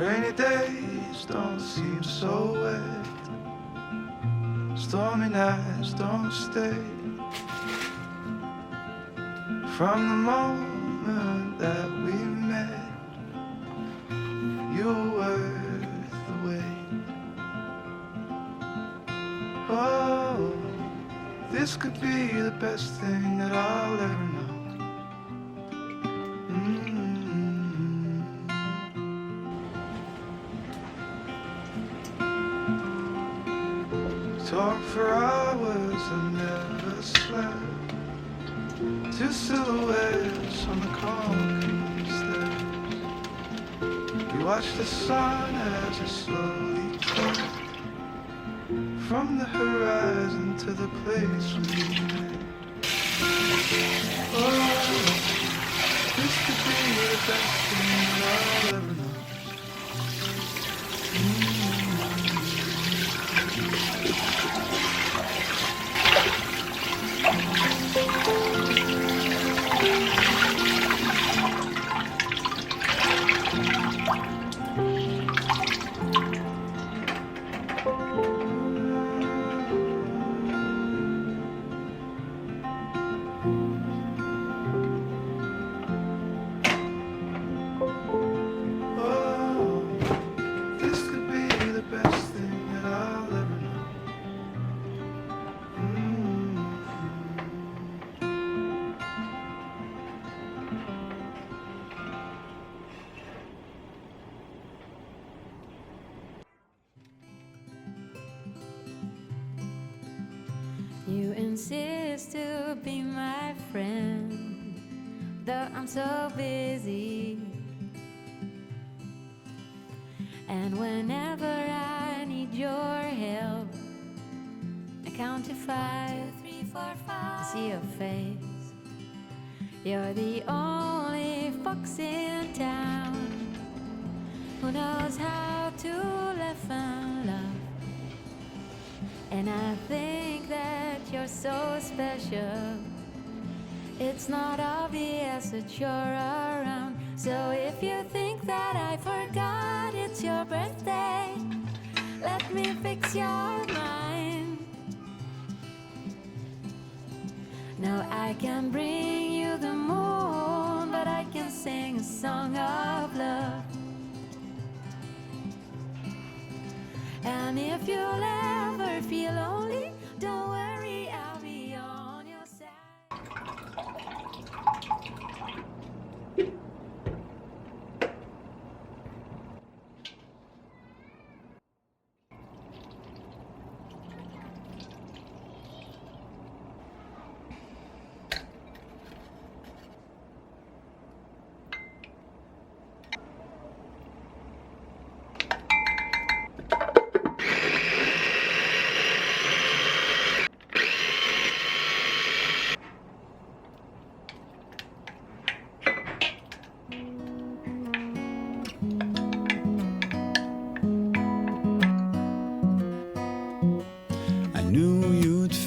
Rainy days don't seem so wet. Stormy nights don't stay. From the moment that we met, you were worth the wait. Oh, this could be the best thing that I'll ever know. Talk for hours and never slept. Two silhouettes on the concrete steps. We watch the sun as it slowly turns from the horizon to the place we met. Oh, this could be the best thing I'll ever Insist to be my friend, though I'm so busy. And whenever I need your help, I count to five, three, four, five. I see your face. You're the only fox in town who knows how to laugh and love. And I think you're so special. It's not obvious that you're around. So if you think that I forgot it's your birthday, let me fix your mind. Now I can bring you the moon, but I can sing a song of love. And if you'll ever feel lonely,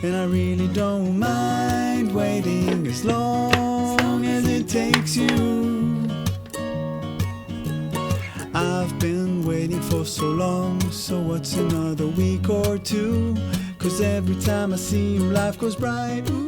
And I really don't mind waiting as long as it takes you. I've been waiting for so long, so what's another week or two? Cause every time I see you, life goes bright. Ooh,